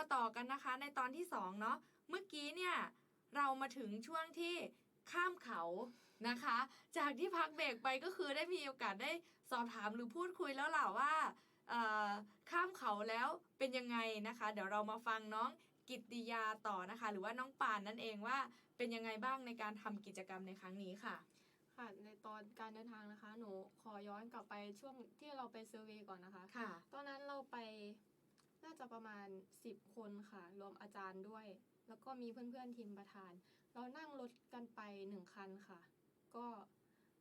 มาต่อกันนะคะในตอนที่สองเนาะเมื่อกี้เนี่ยเรามาถึงช่วงที่ข้ามเขานะคะ จากที่พักเบรกไปก็คือได้มีโอกาสได้สอบถามหรือพูดคุยแล้วล่ะว่าเอ่อข้ามเขาแล้วเป็นยังไงนะคะ เดี๋ยวเรามาฟังน้องกิตติยาต่อนะคะ หรือว่าน้องปานนั่นเองว่าเป็นยังไงบ้างในการทำกิจกรรมในครั้งนี้ค่ะ ค่ะ ในตอนการเดินทางนะคะ หนูขอย้อนกลับไปช่วงที่เราไปเซอร์เวย์ก่อนนะคะค่ะ ตอนนั้นเราไป น่าจะประมาณ 10 คนค่ะ รวมอาจารย์ด้วย แล้วก็มีเพื่อนๆทีมประธาน เรานั่งรถกันไปหนึ่งคันค่ะ ก็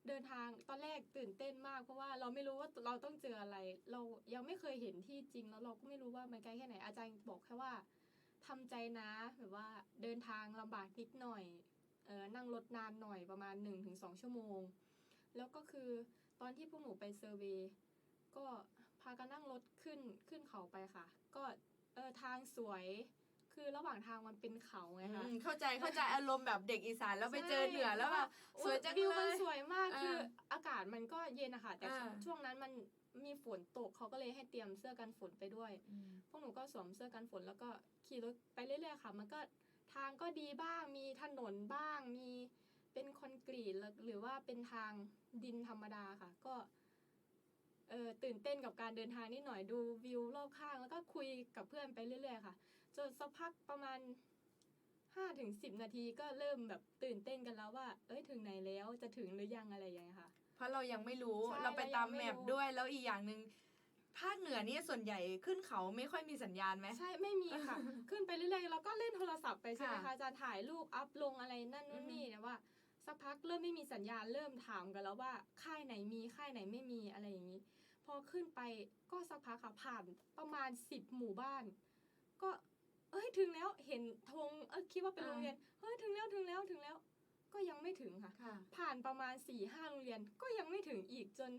เดินทางตอนแรกตื่นเต้นมาก เพราะว่าเราไม่รู้ว่าเราต้องเจออะไร เรายังไม่เคยเห็นที่จริง แล้วเราก็ไม่รู้ว่ามันไกลแค่ไหนอาจารย์บอกแค่ว่าทำใจนะแบบว่าเดินทางลำบากนิดหน่อยเออนั่งรถนานหน่อยประมาณ 1-2 ชั่วโมง แล้วก็คือตอนที่พวกหนูไปเซอร์เวยก็ากันนั่งรถขึ้นขึ้นเขาไปค่ะ ก็เออทางสวย คือระหว่างทางมันเป็นเขาไงคะอืมเข้าใจเข้าใจอารมณ์แบบเด็กอีสานแล้วไปเจอเหนือแล้วแบบสวยจังวิวเลมันย สวยมากเออคืออากาศมันก็เย็นนะคะแต่เออช่วงนั้นมันมีฝนตกเขาก็เลยให้เตรียมเสื้อกันฝนไปด้วยพวกหนูก็สวมเสื้อกันฝนแล้วก็ขี่รถไปเรื่อยๆค่ะ มันก็ทางก็ดีบ้าง มีถนนบ้าง มีเป็นคอนกรีตแล้วหรือว่าเป็นทางดินธรรมดาค่ะ ก็ เออตื่นเต้นกับการเดินทางนิดหน่อยดูวิวรอบข้าง แล้วก็คุยกับเพื่อนไปเรื่อย ๆ ค่ะจนสักพักประมาณห้าถึงสิบนาทีก็เริ่มแบบตื่นเต้นกันแล้วว่า เอ้ยถึงไหนแล้วจะถึงหรือยังอะไรอย่างเงี้ยค่ะ เพราะเรายังไม่รู้ใช่เราไปตามเรายังแมไม่ปรู้ ด้วยแล้วอีกอย่างหนึ่งภาคเหนือนี่ส่วนใหญ่ขึ้นเขาไม่ค่อยมีสัญญาณไหม ใช่ไม่มีค่ะ ขึ้นไปเรื่อยๆเราก็เล่นโทรศัพท์ไปใช่ไหมค่ะคะจะถ่ายรูปอัพลงอะไรนั่นนู่นนี่แต่ว่า สักพักเริ่มไม่มีสัญญาณเริ่มถามกันแล้วว่าค่ายไหนมีค่ายไหนไม่มีอะไรอย่างนี้ พอขึ้นไปก็สักพักค่ะผ่านประมาณสิบหมู่บ้าน ก็ เอ้ยถึงแล้วเห็นธงเออคิดว่าเป็นโรงเรียนเฮ้ยถึงแล้วถึงแล้วถึงแล้ว ก็ยังไม่ถึงค่ะค่ะผ่านประมาณสี่ห้าโรงเรียนก็ยังไม่ถึงอีกจน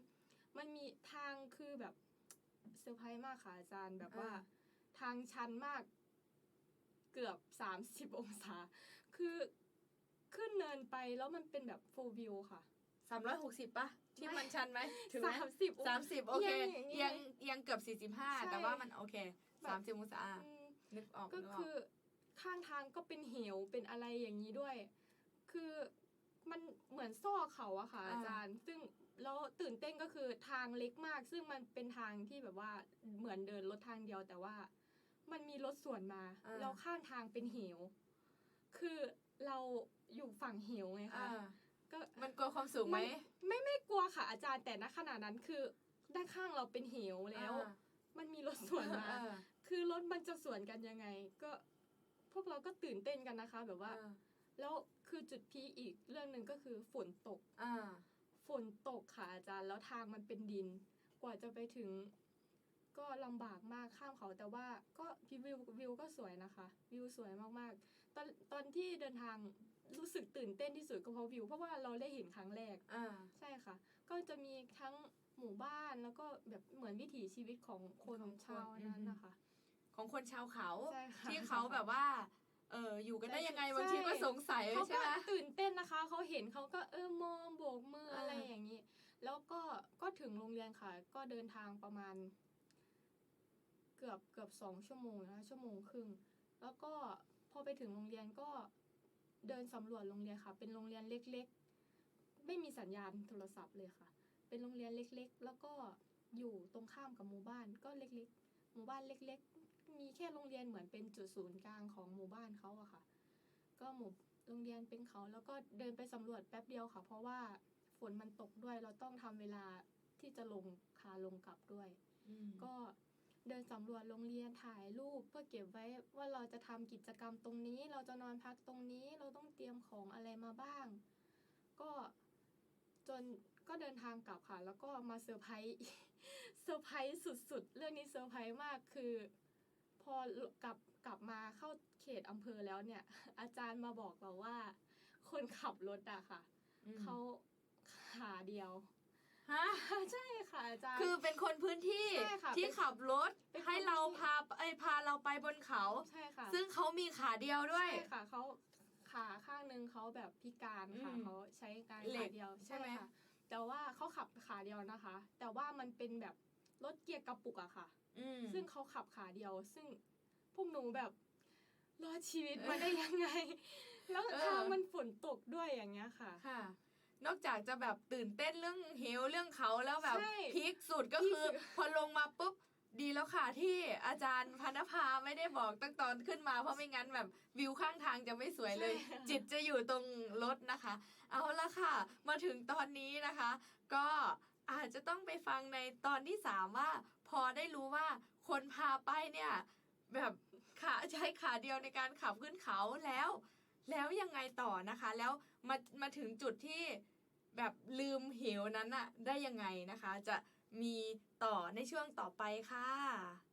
มันมีทางคือแบบเซอร์ไพรส์มากค่ะอาจารย์แบบว่าอ่าทางชันมากเกือบสามสิบองศา คือขึ้นเนินไป แล้วมันเป็นแบบ full view ค่ะสามร้อยหกสิบป่ะที่ไม่มันชันไหมถึงไหมสามสิบสามสิบโอเคยังอย่างนี้เอียงเอียงเกือบสี่สิบห้าใช่แต่ว่ามันโอเคแบบสามสิบองศาอืมนึกออกก็นึกออกคือข้างทางก็เป็นเหวเป็นอะไรอย่างนี้ด้วย คือมันเหมือนซ่อเขาอะค่ะอ่าอาจารย์ ซึ่งแล้วตื่นเต้นก็คือทางเล็กมาก ซึ่งมันเป็นทางที่แบบว่าเหมือนเดินรถทางเดียวแต่ว่า มันมีรถสวนมาอ่าแล้วข้างทางเป็นเหว คือ เราอยู่ฝั่งเหวไงคะอ่าก็มันกลัวความสูงไหมนไม่ไม่กลัวค่ะอาจารย์แต่ณขณะนั้นคือด้านข้างเราเป็นเหวแล้วอ่ามันมีรถสวนมาเออคือรถมันจะสวนกันยังไง ก็พวกเราก็ตื่นเต้นกันนะคะ แบบว่าเออแล้วคือจุดพีคอีกเรื่องหนึ่งก็คือฝนตกอ่าฝนตกค่ะอาจารย์แล้วทางมันเป็นดิน กว่าจะไปถึง ก็ลำบากมากข้ามเขาแต่ว่าก็วิววิวก็สวยนะคะ วิวสวยมากๆต อนตอนที่เดินทางรู้สึกตื่นเต้นที่สุดก็เพราะวิว เพราะว่าเราได้เห็นครั้งแรกอ่าใช่ค่ะ ก็จะมีทั้งหมู่บ้านแล้วก็แบบเหมือนวิถีชีวิตของคนของคนชาวนั้นนะคะ ของคนชาวเขาใช่ค่ะที่เขาแบบว่าเอออยู่กันได้ยังไงใช่บางทีก็สงสัยเขาใช่ก็ไหมตื่นเต้นนะคะ เขาเห็นเขาก็เออมองโบกมือเออออะไรอย่างนี้ แล้วก็ก็ถึงโรงเรียนค่ะ ก็เดินทางประมาณ เกือบเกือบสองชั่วโมงนะคะชั่วโมงครึ่งแล้วก็ พอไปถึงโรงเรียนก็เดินสำรวจโรงเรียนค่ะ เป็นโรงเรียนเล็กๆ ไม่มีสัญญาณโทรศัพท์เลยค่ะ เป็นโรงเรียนเล็กๆ แล้วก็อยู่ตรงข้ามกับหมู่บ้านก็เล็กๆ หมู่บ้านเล็ก ๆ มีแค่โรงเรียนเหมือนเป็นจุดศูนย์กลางของหมู่บ้านเขาอะค่ะ ก็หมู่โรงเรียนเป็นเขาแล้วก็เดินไปสำรวจแป๊บเดียวค่ะ เพราะว่าฝนมันตกด้วยเราต้องทำเวลาที่จะลงคาลงกลับด้วยอืมก็ เดินสำรวจโรงเรียนถ่ายรูปเพื่อเก็บไว้ว่าเราจะทำกิจกรรมตรงนี้ เราจะนอนพักตรงนี้ เราต้องเตรียมของอะไรมาบ้าง ก็จนก็เดินทางกลับค่ะ แล้วก็มาเซอร์ไพรส์เซอร์ไพรส์สุดๆ เรื่องนี้เซอร์ไพรส์มากคือ พอกลับกลับมาเข้าเขตอำเภอแล้วเนี่ย อาจารย์มาบอกเราว่า คนขับรถอะค่ะอืมเขาขาเดียวฮะ ใช่ค่ะอาจารย์ คือเป็นคนพื้นที่ใช่ค่ะที่เป็นขับรถเป็นคนให้เราพาไอยพาเราไปบนเขา ใช่ค่ะ ซึ่งเขามีขาเดียวด้วย ใช่ค่ะเขาขาข้างหนึ่งเขาแบบพิการค่ะอืมเขาใช้การเหล็ขากเดียวใช่ไหม ค่ะแต่ว่าเขาขับขาเดียวนะคะ แต่ว่ามันเป็นแบบรถเกียร์กระปุกอะค่ะ อืม ซึ่งเขาขับขาเดียว ซึ่งพวกหนูแบบรอดชีวิตมาได้ยังไง แล้วเออ ทางมันฝนตกด้วยอย่างเงี้ยค่ะ ค่ะ นอกจากจะแบบตื่นเต้นเรื่องเหวเรื่องเขาแล้วแบบใช่พีคสุดก็คือพีคสุดพอลงมาปุ๊บดีแล้วค่ะที่อาจารย์พนภาไม่ได้บอกตั้งตอนขึ้นมา เพราะไม่งั้นแบบวิวข้างทางจะไม่สวยเลย ใช่ค่ะจิตจะอยู่ตรงรถนะคะ เอาละค่ะ มาถึงตอนนี้นะคะ ก็อาจจะต้องไปฟังในตอนที่สามว่า พอได้รู้ว่าคนพาไปเนี่ย แบบขาใช้ขาเดียวในการขับขึ้นเขาแล้ว แล้วยังไงต่อนะคะ แล้วมามาถึงจุดที่แบบลืมเหวนั้นอะได้ยังไงนะคะ จะมีต่อในช่วงต่อไปค่ะ